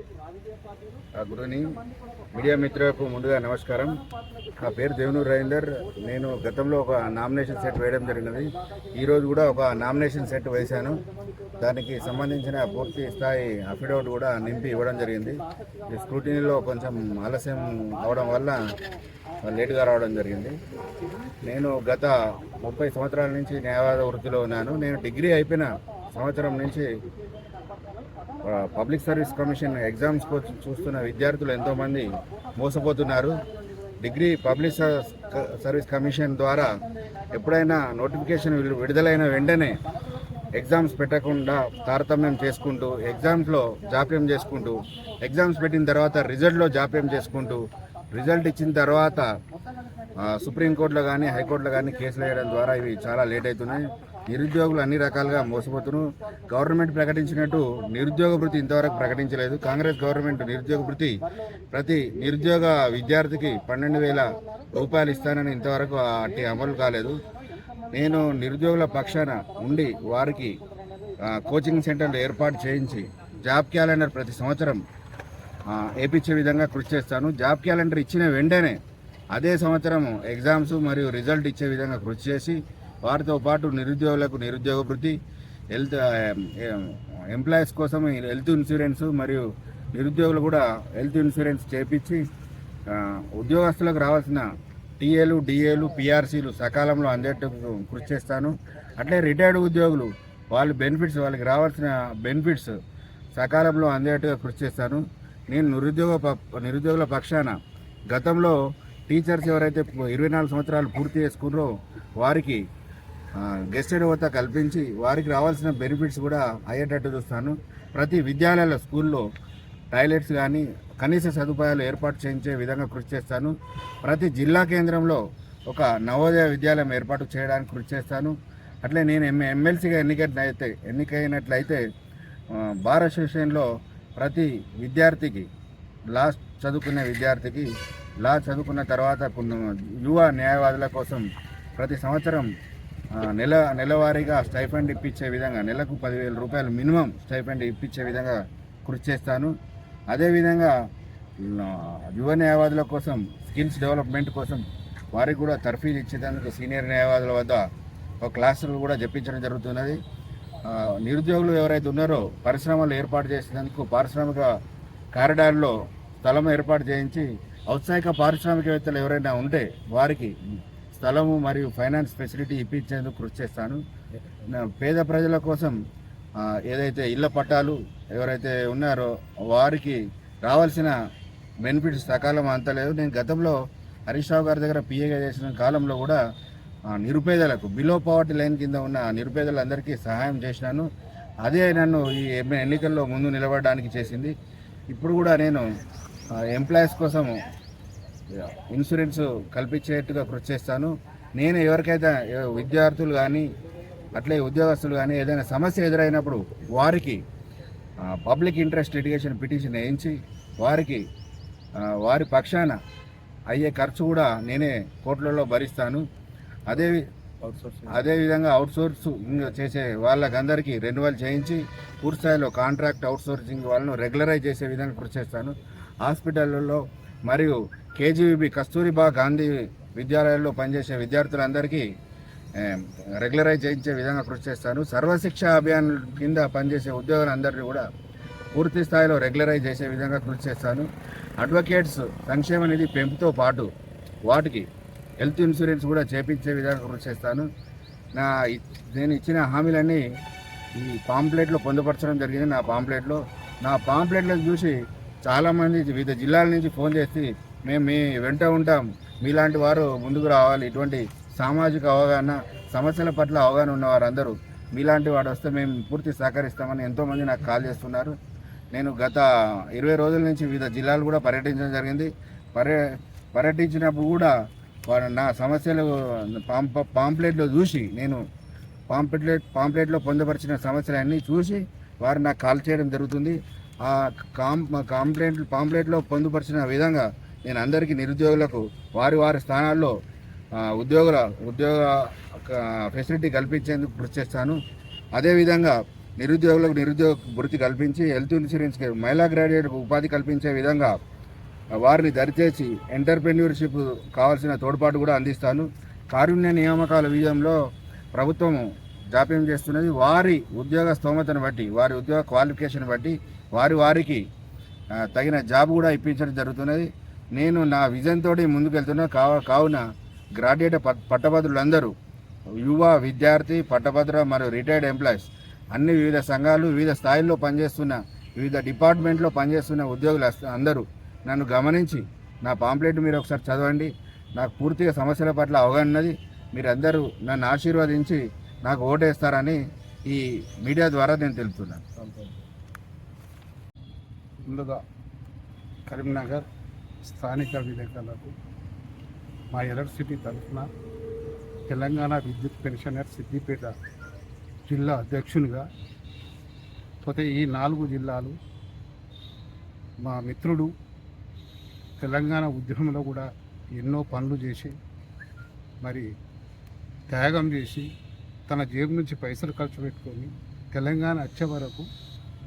Good evening media మిత్రులకు ముందుగా నమస్కారం. నా పేరు దేవనూరు రవీందర్ నేను గతంలో ఒక నామినేషన్ సెట్ వేయడం జరిగినది. ఈరోజు కూడా ఒక నామినేషన్ సెట్ వేశాను. దానికి సంబంధించిన పూర్తి స్థాయి అఫిడవిట్ కూడా నింపి ఇవ్వడం జరిగింది. ఈ స్క్రూటినీలో కొంచెం ఆలస్యం అవడం వల్ల లేటుగా రావడం జరిగింది. నేను గత ముప్పై సంవత్సరాల నుంచి న్యాయవాద వృత్తిలో ఉన్నాను. నేను డిగ్రీ అయిపోయిన సంవత్సరం నుంచి పబ్లిక్ సర్వీస్ కమిషన్ ఎగ్జామ్స్ చూస్తున్న విద్యార్థులు ఎంతోమంది మోసపోతున్నారు. డిగ్రీ పబ్లిక్ సర్వీస్ కమిషన్ ద్వారా ఎప్పుడైనా నోటిఫికేషన్ విడుదలైన వెంటనే ఎగ్జామ్స్ పెట్టకుండా తారతమ్యం చేసుకుంటూ ఎగ్జామ్స్లో జాప్యం చేసుకుంటూ ఎగ్జామ్స్ పెట్టిన తర్వాత రిజల్ట్లో జాప్యం చేసుకుంటూ రిజల్ట్ ఇచ్చిన తర్వాత సుప్రీంకోర్టులో కానీ హైకోర్టులో కానీ కేసులు వేయడం ద్వారా ఇవి చాలా లేట్ అవుతున్నాయి. నిరుద్యోగులు అన్ని రకాలుగా మోసపోతున్నారు. గవర్నమెంట్ ప్రకటించినట్టు నిరుద్యోగ భృతి ఇంతవరకు ప్రకటించలేదు. కాంగ్రెస్ గవర్నమెంట్ నిరుద్యోగ భృతి ప్రతి నిరుద్యోగ విద్యార్థికి పన్నెండు వేల రూపాయలు ఇస్తానని ఇంతవరకు అట్టి అమలు కాలేదు. నేను నిరుద్యోగుల పక్షాన ఉండి వారికి కోచింగ్ సెంటర్లు ఏర్పాటు చేయించి జాబ్ క్యాలెండర్ ప్రతి సంవత్సరం ఏపించే విధంగా కృషి చేస్తాను. జాబ్ క్యాలెండర్ ఇచ్చిన వెంటనే అదే సంవత్సరం ఎగ్జామ్స్ మరియు రిజల్ట్ ఇచ్చే విధంగా కృషి చేసి వారితో పాటు నిరుద్యోగులకు నిరుద్యోగ వృత్తి హెల్త్ ఎంప్లాయీస్ కోసం హెల్త్ ఇన్సూరెన్స్ మరియు నిరుద్యోగులు కూడా హెల్త్ ఇన్సూరెన్స్ చేపించి ఉద్యోగస్తులకు రావాల్సిన టీఏలు డిఏలు పిఆర్సీలు సకాలంలో అందేటకు కృషి చేస్తాను. అట్లే రిటైర్డ్ ఉద్యోగులు వాళ్ళ బెనిఫిట్స్ వాళ్ళకి రావాల్సిన బెనిఫిట్స్ సకాలంలో అందేట్టుగా కృషి చేస్తాను. నేను నిరుద్యోగ ప- నిరుద్యోగుల పక్షాన గతంలో టీచర్స్ ఎవరైతే ఇరవై నాలుగు సంవత్సరాలు పూర్తి చేసుకున్నారో వారికి గెస్టెడ్ హోదా కల్పించి వారికి రావాల్సిన బెనిఫిట్స్ కూడా అయ్యేటట్టు చూస్తాను. ప్రతి విద్యాలయాల స్కూల్లో టాయిలెట్స్ కానీ కనీస సదుపాయాలు ఏర్పాటు చేయించే విధంగా కృషి చేస్తాను. ప్రతి జిల్లా కేంద్రంలో ఒక నవోదయ విద్యాలయం ఏర్పాటు చేయడానికి కృషి చేస్తాను. అట్లే నేను ఎమ్ ఎమ్మెల్సీగా ఎన్నికైతే ఎన్నికైనట్లయితే బార్ అసోసియేషన్లో ప్రతి విద్యార్థికి లా చదువుకునే విద్యార్థికి లా చదువుకున్న తర్వాత యువ న్యాయవాదుల కోసం ప్రతి సంవత్సరం నెల నెలవారీగా స్టైఫండ్ ఇప్పించే విధంగా నెలకు పదివేల రూపాయలు మినిమం స్టైఫండ్ ఇప్పించే విధంగా కృషి చేస్తాను. అదేవిధంగా యువ న్యాయవాదుల కోసం స్కిల్స్ డెవలప్మెంట్ కోసం వారికి కూడా తర్ఫీదు ఇచ్చేందుకు సీనియర్ న్యాయవాదుల వద్ద ఒక క్లాసులు కూడా చెప్పించడం జరుగుతున్నది. నిరుద్యోగులు ఎవరైతే ఉన్నారో పరిశ్రమలు ఏర్పాటు చేసేందుకు పారిశ్రామిక కారిడార్లో స్థలం ఏర్పాటు చేయించి ఔత్సాహిక పారిశ్రామికవేత్తలు ఎవరైనా ఉంటే వారికి స్థలము మరియు ఫైనాన్స్ ఫెసిలిటీ ఇప్పించేందుకు కృషి చేస్తాను. నా పేద ప్రజల కోసం ఏదైతే ఇళ్ళ పట్టాలు ఎవరైతే ఉన్నారో వారికి రావాల్సిన బెనిఫిట్స్ సకాలం అంతలేదు. నేను గతంలో హరీష్ రావు గారి దగ్గర పిఏగా చేసిన కాలంలో కూడా నిరుపేదలకు బిలో పవర్టీ లైన్ కింద ఉన్న నిరుపేదలందరికీ సహాయం చేసినాను. అదే నన్ను ఈ ఎన్నికల్లో ముందు నిలబడడానికి చేసింది. ఇప్పుడు కూడా నేను ఎంప్లాయీస్ కోసము ఇన్సూరెన్స్ కల్పించేట్టుగా కృషి చేస్తాను. నేను ఎవరికైతే విద్యార్థులు కానీ అట్లే ఉద్యోగస్తులు కానీ ఏదైనా సమస్య ఎదురైనప్పుడు వారికి పబ్లిక్ ఇంట్రెస్ట్ లిటిగేషన్ పిటిషన్ వేయించి వారికి వారి పక్షాన అయ్యే ఖర్చు కూడా నేనే కోట్లలో భరిస్తాను. అదే అదేవిధంగా అవుట్సోర్సింగ్ చేసే వాళ్ళకందరికీ రెన్యువల్ చేయించి పూర్తి స్థాయిలో కాంట్రాక్ట్ అవుట్సోర్సింగ్ వాళ్ళను రెగ్యులరైజ్ చేసే విధంగా కృషి చేస్తాను. హాస్పిటల్లో మరియు కేజీబీ కస్తూరిబా గాంధీ విద్యాలయాల్లో పనిచేసే విద్యార్థులందరికీ రెగ్యులరైజ్ చేయించే విధంగా కృషి చేస్తాను. సర్వశిక్ష అభియాన్ కింద పనిచేసే ఉద్యోగులందరినీ కూడా పూర్తి స్థాయిలో రెగ్యులరైజ్ చేసే విధంగా కృషి చేస్తాను. అడ్వకేట్స్ సంక్షేమ నిధి పెంపుతో పాటు వాటికి హెల్త్ ఇన్సూరెన్స్ కూడా చేపించే విధంగా కృషి చేస్తాను. నా నేను ఇచ్చిన హామీలన్నీ ఈ పాంప్లెట్లో పొందుపరచడం జరిగింది. నా పాంప్లెట్లో నా పాంప్లెట్లను చూసి చాలామంది వివిధ జిల్లాల నుంచి ఫోన్ చేసి మేము మీ వెంట ఉంటాం. మీలాంటి వారు ముందుకు రావాలి. ఇటువంటి సామాజిక అవగాహన సమస్యల పట్ల అవగాహన ఉన్న వారందరూ మీలాంటి వాడు వస్తే మేము పూర్తి సహకరిస్తామని ఎంతోమంది నాకు కాల్ చేస్తున్నారు. నేను గత ఇరవై రోజుల నుంచి వివిధ జిల్లాలు కూడా పర్యటించడం జరిగింది. పర్య పర్యటించినప్పుడు కూడా వారు నా సమస్యలు పాంప పాంప్లెట్లో చూసి నేను పాంప్లెట్ పాంప్లెట్లో పొందుపరిచిన సమస్యలన్నీ చూసి వారు నాకు కాల్ చేయడం జరుగుతుంది. ఆ కాం కాంప్లైంట్ పాంప్లెట్లో పొందుపరిచిన విధంగా నేను అందరికీ నిరుద్యోగులకు వారి వారి స్థానాల్లో ఉద్యోగుల ఉద్యోగ ఫెసిలిటీ కల్పించేందుకు కృషి చేస్తాను. అదేవిధంగా నిరుద్యోగులకు నిరుద్యోగ వృత్తి కల్పించి హెల్త్ ఇన్సూరెన్స్ మహిళా గ్రాడ్యుయేట్కు ఉపాధి కల్పించే విధంగా వారిని దరిచేసి ఎంటర్ప్రెన్యూర్షిప్ కావాల్సిన తోడ్పాటు కూడా అందిస్తాను. కారుణ్య నియామకాల విజయంలో ప్రభుత్వం జాప్యం చేస్తున్నది. వారి ఉద్యోగ స్తోమతను బట్టి వారి ఉద్యోగ క్వాలిఫికేషన్ బట్టి వారి వారికి తగిన జాబ్ కూడా ఇప్పించడం జరుగుతున్నది. నేను నా విజన్తో ముందుకెళ్తున్నా. కావ కావున గ్రాడ్యుయేట్ పట్- పట్టభద్రులందరూ యువ విద్యార్థి పట్టభద్ర మరియు రిటైర్డ్ ఎంప్లాయీస్ అన్ని వివిధ సంఘాలు వివిధ స్థాయిల్లో పనిచేస్తున్న వివిధ డిపార్ట్మెంట్లో పనిచేస్తున్న ఉద్యోగులు అందరూ నన్ను గమనించి నా పాంప్లెట్ మీరు ఒకసారి చదవండి. నాకు పూర్తిగా సమస్యల పట్ల అవగాహన ఉన్నది. మీరందరూ నన్ను ఆశీర్వదించి నాకు ఓటేస్తారని ఈ మీడియా ద్వారా నేను తెలుపుతున్నాను. ముందుగా కరీంనగర్ స్థానిక విలేకరులకు మా ఎలక్ట్రిసిటీ తరఫున తెలంగాణ విద్యుత్ పెన్షనర్ సిద్దిపేట జిల్లా అధ్యక్షునిగా పోతే ఈ నాలుగు జిల్లాలు మా మిత్రుడు తెలంగాణ ఉద్యమంలో కూడా ఎన్నో పనులు చేసి మరి త్యాగం చేసి తన జేబు నుంచి పైసలు ఖర్చు పెట్టుకొని తెలంగాణ వచ్చే వరకు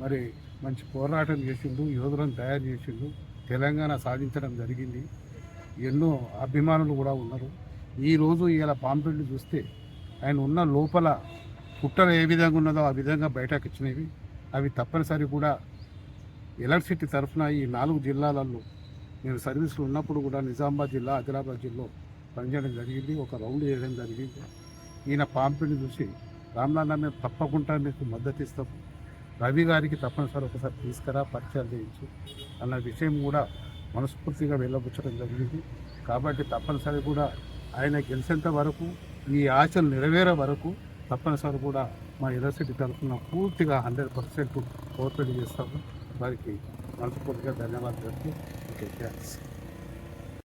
మరి మంచి పోరాటం చేసిండు యోధులను తయారు చేసిండు. తెలంగాణ సాధించడం జరిగింది. ఎన్నో అభిమానులు కూడా ఉన్నారు. ఈరోజు ఇలా పాంపెళ్ళు చూస్తే ఆయన ఉన్న లోపల పుట్టలు ఏ విధంగా ఉన్నదో ఆ విధంగా బయటకు వచ్చినవి. అవి తప్పనిసరి కూడా ఎలక్ట్రిసిటీ తరఫున ఈ నాలుగు జిల్లాలలో నేను సర్వీస్లో ఉన్నప్పుడు కూడా నిజామాబాద్ జిల్లా ఆదిలాబాద్ జిల్లా పనిచేయడం జరిగింది. ఒక రౌండ్ చేయడం జరిగింది. ఈయన పాంపిని చూసి రామ్నాన్న మేము తప్పకుండా మీకు మద్దతు ఇస్తాం. రవి గారికి తప్పనిసరి ఒకసారి తీసుకురా పరిచయాలు చేయించు. అన్న విషయం కూడా మనస్ఫూర్తిగా వెళ్ళబుచ్చడం జరిగింది. కాబట్టి తప్పనిసరి కూడా ఆయన గెలిచేంత వరకు ఈ ఆశలు నెరవేరే వరకు తప్పనిసరి కూడా మా యూనివర్సిటీ తరఫున పూర్తిగా హండ్రెడ్ పర్సెంట్ కోఆపరేట్ చేస్తాము. వారికి మనస్ఫూర్తిగా ధన్యవాదాలు ఓకే థ్యాంక్స్